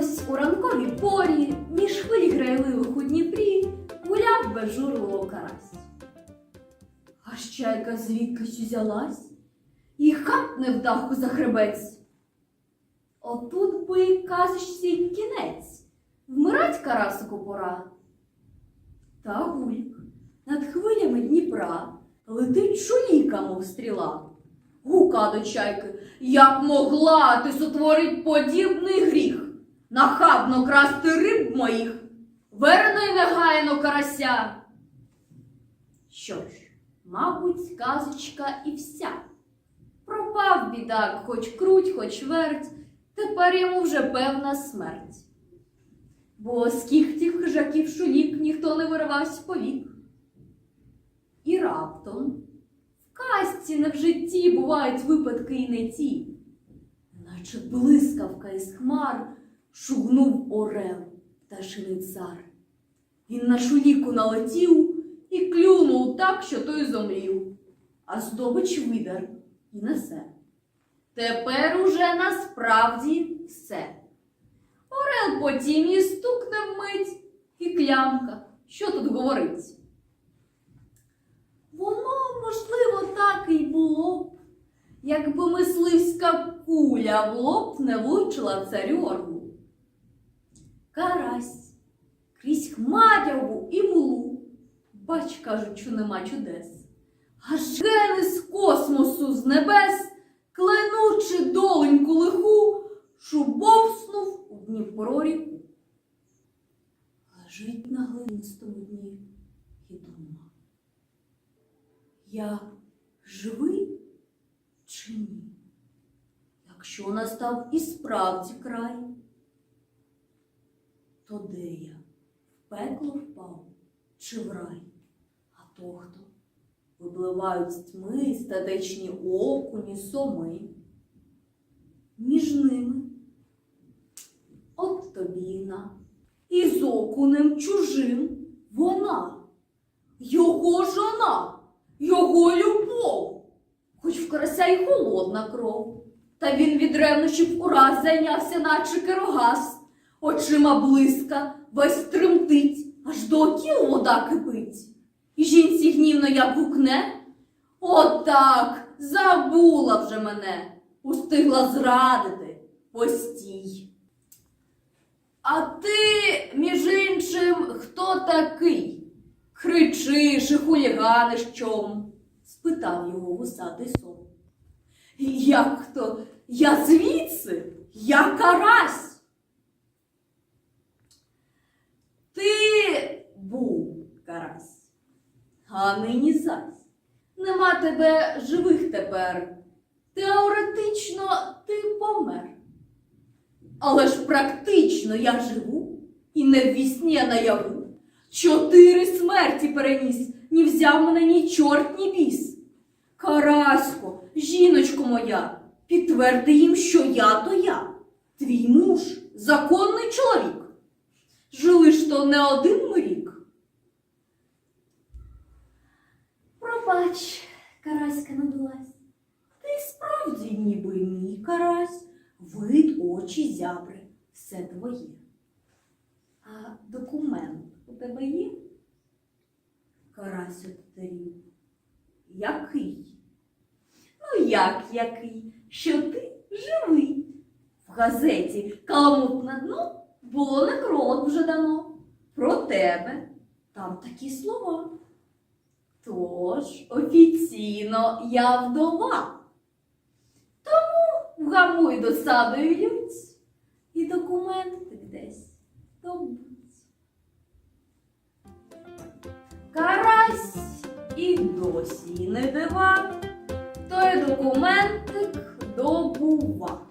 ось у ранковій порі, між хвилі грайливих у Дніпрі, гуляв безжурливо карась. Аж чайка звідкись узялась і хапне в даху за хребець. Отут би казочці кінець, вмирать карасику пора. Та гульк над хвилями Дніпра летить шуліка, мов стріла. Гука до чайки, як могла ти сотворить подібний гріх, нахабно красти риб моїх, верни негайно карася. Що ж, мабуть, казочка і вся. Пропав бідак, хоч круть, хоч верть, тепер йому вже певна смерть. Бо з кіхтів хижаків шулік ніхто не виривався повік. І раптом в казці не в житті бувають випадки і не ті, наче блискавка із хмар шугнув орел пташиний цар. Він на шуліку налетів і клюнув так, що той зомлів, а здобич видар і несе. Тепер уже насправді все. Орел потім і стукне вмить, і клямка. Що тут говорить? Воно, можливо, так і було б, якби мисливська куля в лоб не влучила царю орлу. Карась крізь хмаряву і мулу, бач, кажуть, що нема чудес. Аж гени з космосу з небес, кленучи доленьку лиху, шубовснув у Дніпро ріку. Лежить на глинистому дні і дума. Я живий чи ні? Якщо настав і справді край, то де я? В пекло впав чи в рай? А то хто? Випливають з тьми статечні окуні, соми. Між ними от тобіна, і з окунем чужим вона, його жона, його любов, карася й холодна кров. Та він від ревнощів ураз зайнявся, наче керогас, очима блиска, весь тремтить, аж до окіл вода кипить. І жінці гнівно як гукне. Отак, забула вже мене, устигла зрадити, постій. А ти, між іншим, хто такий? Кричиш і хуліганиш чом? спитав його вусатий сон. Як хто? Я звідси? Я карась. Ти був карась, а нині зась. Нема тебе живих тепер. Теоретично ти помер. Але ж практично я живу і не в вісні, а наяву. Чотири смерті переніс, ні взяв мене ні чорт, ні біс. Карасько, жіночко моя, підтверди їм, що я то я, твій муж, законний чоловік. Жили ж то не один ми рік. Пробач, караська надулась. Ти справді ніби мій карась, вид, очі, зябри, все твоє. А документ у тебе є? Карась оттерів. Який? Ну, як який? Що ти живий? В газеті «Каламут на дно» було некролог вже дано. Про тебе там такі слова. Тож офіційно я вдова. Тому вгамуй досадою лють і документи десь добудь. Карась і досі не дива, той документик добува.